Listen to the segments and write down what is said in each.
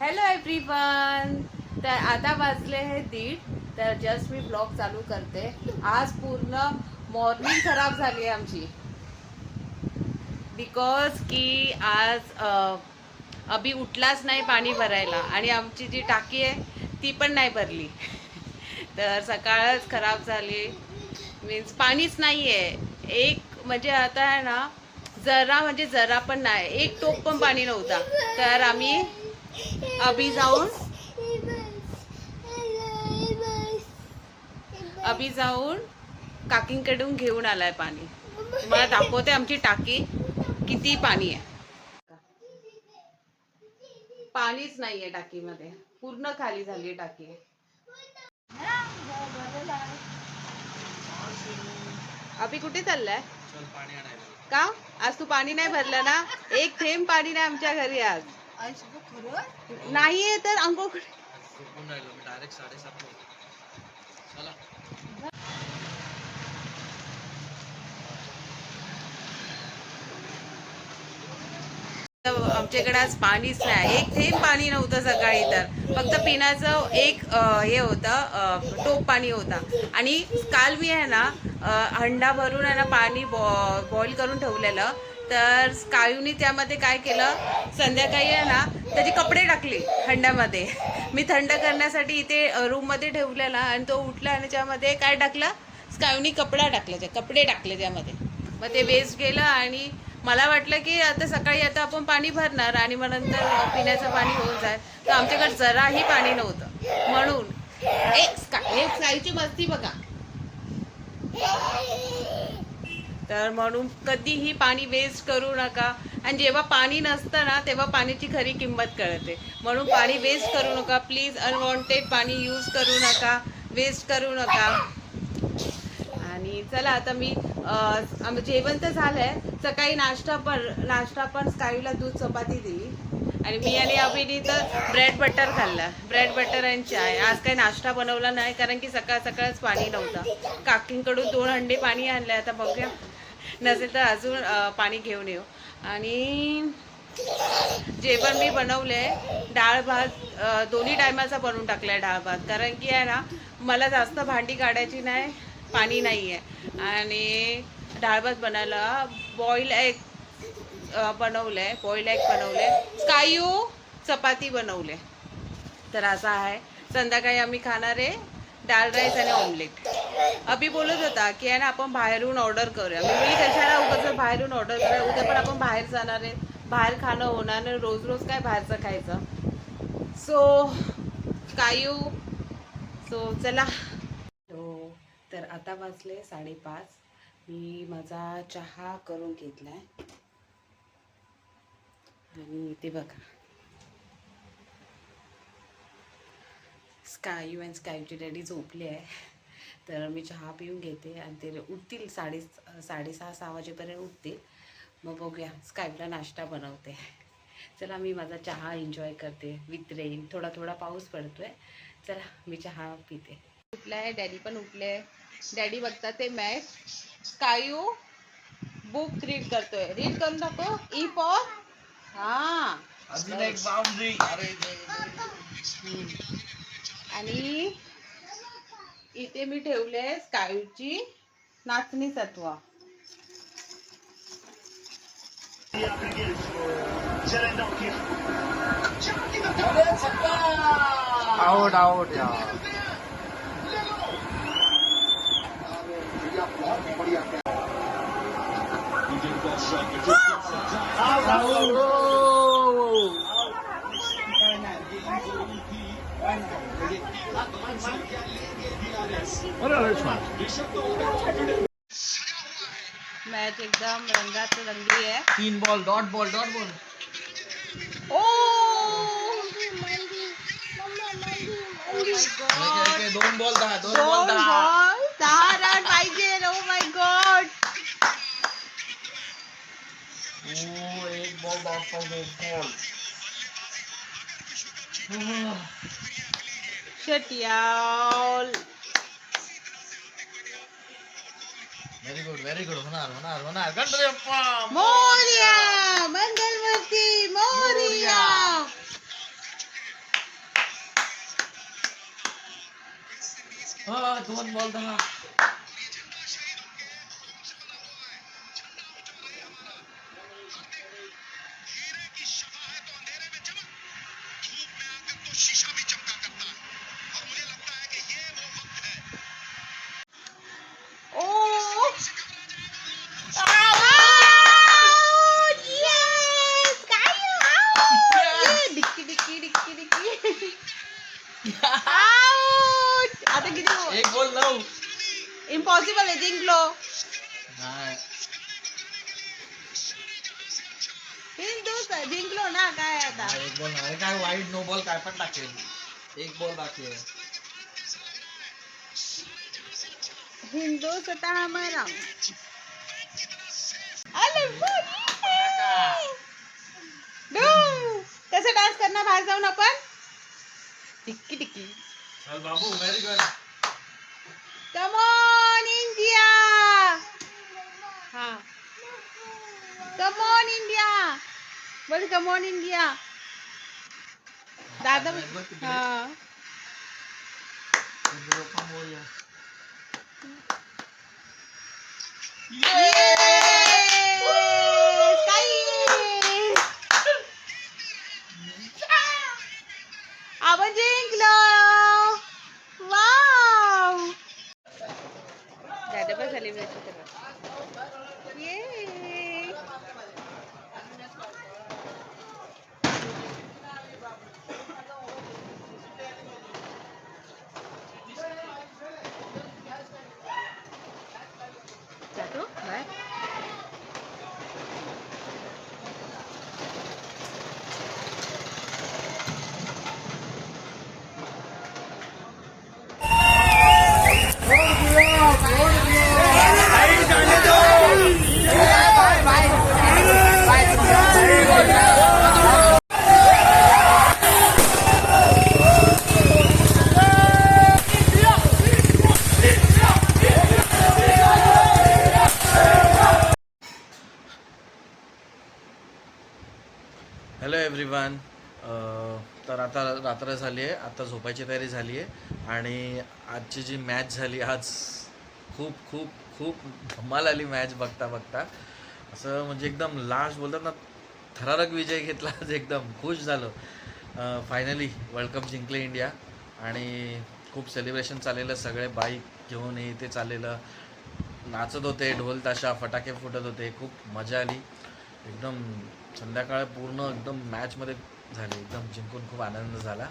Hello everyone तर आता वाजले हे दीड. तर जस्ट मी ब्लॉग चालू करते. आज पूर्ण मॉर्निंग खराब झाली आहे आमची. बिकॉज की आज अभी उठलाच नाही पाणी भरायला. आणि आमची जी टाकी आहे ती पण नाही भरली. तर सकाळच खराब झाली. मीन्स पाणीच नाही आहे एक म्हणजे आता आहे ना जरा म्हणजे जरा पण नाही. एक टोप पण पाणी नव्हता. तर आम्ही अभि जाऊन. अभि जाऊन काकींकडून घेऊन आलाय पाणी. तुम्हाला दाखवते आमची टाकी. किती पाणी आहे. पाणीच नाहीये टाकीमध्ये. पूर्ण खाली झाली टाकी. अभि कुठे चाललाय? चल पाणी आणायला. का? आज तू पाणी नाही भरलं ना? एक थेंब पाणी नाही आमच्या घरी आज. नाहीये तर अंघोळ डायरेक्ट साडेसात चला. आमच्याकडे आज पाणीच नाही. एक थेंब पाणी नव्हतं सकाळी तर. फक्त पिण्याचं एक हे होतं टोप पाणी होता. आणि काल मी आहे ना हंडा भरून आहे ना पाणी बॉईल करून ठेवलेलं. तर काळूनी त्यामध्ये काय केलं? संध्याकाळी आहे ना त्याचे कपडे टाकले हंड्यामध्ये मी थंड करण्यासाठी इथे रूममध्ये ठेवलेला आणि तो उठला आणि त्यामध्ये काय टाकलं? स्कायूनी कपडा टाकला त्या कपडे टाकले त्यामध्ये. मग ते वेस्ट गेलं आणि मला वाटलं की आता सकाळी आता आपण पाणी भरणार आणि मग नंतर पिण्याचं पाणी होऊन जाईल. तर आमच्याकडे जराही पाणी नव्हतं. म्हणून एक एक स्कायची मस्ती बघा. तर म्हणून कधीही पाणी वेस्ट करू नका. आणि जेव्हा पाणी नसतं ना तेव्हा पाण्याची खरी किंमत कळते. म्हणून पाणी वेस्ट करू नका. प्लीज अनवॉन्टेड पाणी यूज करू नका. वेस्ट करू नका. आणि चला आता मी जेवण तर झालंय. सकाळी नाश्ता पण नाश्ता पण स्काईला दूध चपाती दिली. आणि मी आणि अभिनी तर ब्रेड बटर खाल्ला. ब्रेड बटर आणि चाय. आज काही नाश्ता बनवला नाही कारण की सकाळ सकाळच पाणी नव्हतं. काकींकडून दोन हंडे पाणी आणलं. आता बघूया. नसेल तर अजून पाणी घेऊन येऊ. आणि जेवण मी बनवले डाळ भात दोन्ही टायमाचा बनवून टाकलाय डाळ भात. कारण की आहे ना मला जास्त भांडी काढायची नाही पाणी नाही आहे आणि डाळ भात बनायला बॉईल एग बनवलंय. बॉईल एग बनवले स्कायू चपाती बनवले तर असं आहे. संध्याकाळी आम्ही खाणार आहे. डाळ राईस आणि ऑमलेट. अभि बोलत होता की आहे ना आपण बाहेरून ऑर्डर करूया. मी बोली कशाला उगाच बाहेरून ऑर्डर करूया उद्या पण आपण बाहेर जाणार आहे. बाहेर खाणं होणार नाही. रोज रोज काय बाहेरचं खायचं? सो कायू? सो चला. हो तर आता वाजले साडेपाच. मी माझा चहा करून घेतला आहे आणि ते बघा. स्कायू अँड स्कायूची डॅडी झोपली आहे. तर मी चहा पिऊन घेते आणि ते उठतील साडे साडेसहा सहा वाजेपर्यंत उठतील. मग बघूया स्कायूला नाश्ता बनवते. चला मी माझा चहा एन्जॉय करते विथ रेन थोडा थोडा पाऊस पडतोय. चला मी चहा पिते. उठलाय डॅडी पण उठले डॅडी बघतात ते मॅच स्कायू बुक रीड करतोय. रीड करून टाको ई फॉर हा. आणि इथे मी ठेवले स्कायूची नाचणी सत्व आउट आउट यार मॅच एकदम रंगात रंगली आहे तीन ball dot ball dot ball. ओ! दोन बॉल दहा दोन बॉल दोन दहा। बॉल दहा रन पाहिजे. Oh ओ माय गॉड ओ एक बॉल डॉट एक बॉल. शटियाल ವೆರಿ ಗುಡ್ ವೆರಿ ಗುಡ್ ಹೊನಾರ್ ಹೊನಾರ್ ಹೊನಾರ್ ಗಣಪತಿ ಅಪ್ಪ ಮೌರ್ಯ ಮಂಗಲ್ಮೂರ್ತಿ ಮೌರ್ಯ हाँ धोन बोल दहा इम्पॉसिबल आहे जिंकलो जिंकलो ना काय आता? एक बॉल अरे काय वाईट नो बॉल काय पण टाकेल. एक बॉल बाकी आहे. हिंदू स्वतः हमारा अरे कसं डान्स करणार बाहेर जाऊन आपण? टिक्की टिक्की. बाबू very good come on India हा कम ऑन इंडिया बोल कम ऑन इंडिया दादा हा! आपण जिंकलो एव्हरीवन तर आता रात्र झाली आहे आता झोपायची तयारी झाली आहे आणि आजची जी मॅच झाली आज खूप खूप खूप धमाल आली मॅच बघता बघता. असं म्हणजे एकदम लास्ट बोलतात ना थरारक विजय घेतला आज एकदम खुश झालो. फायनली वर्ल्ड कप जिंकले इंडिया आणि खूप सेलिब्रेशन चाललेलं सगळे बाईक घेऊन हे ते चाललेलं. नाचत होते ढोल ताशा फटाके फुटत होते खूप मजा आली. एकदम संध्याकाळ पूर्ण एकदम मॅचमध्ये झाली. एकदम जिंकून खूप आनंद झाला.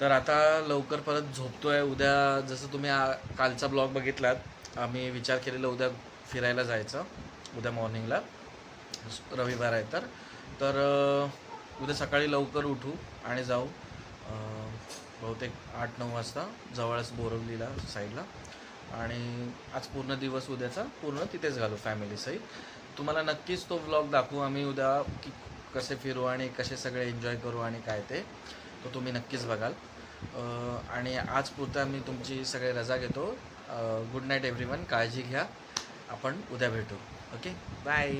तर आता लवकर परत झोपतोय. उद्या जसं तुम्ही कालचा ब्लॉग बघितलात आम्ही विचार केलेला उद्या फिरायला जायचं उद्या मॉर्निंगला. रविवार आहे तर. तर उद्या सकाळी लवकर उठू आणि जाऊ. बहुतेक आठ नऊ वाजता जवळच बोरवलीला साईडला. आणि आज पूर्ण दिवस उद्याचा पूर्ण तिथेच घालू फॅमिलीसहित तुम्हाला नक्कीच तो व्लॉग दाखवू आम्ही उद्या की कसे फिरू आणि कसे सगळे एन्जॉय करू आणि काय ते तो तुम्ही नक्कीच बघाल. आणि आज पुरता मी तुमची सगळे रजा घेतो. गुड नाईट एव्हरीवन काळजी घ्या. आपण उद्या भेटू. Okay bye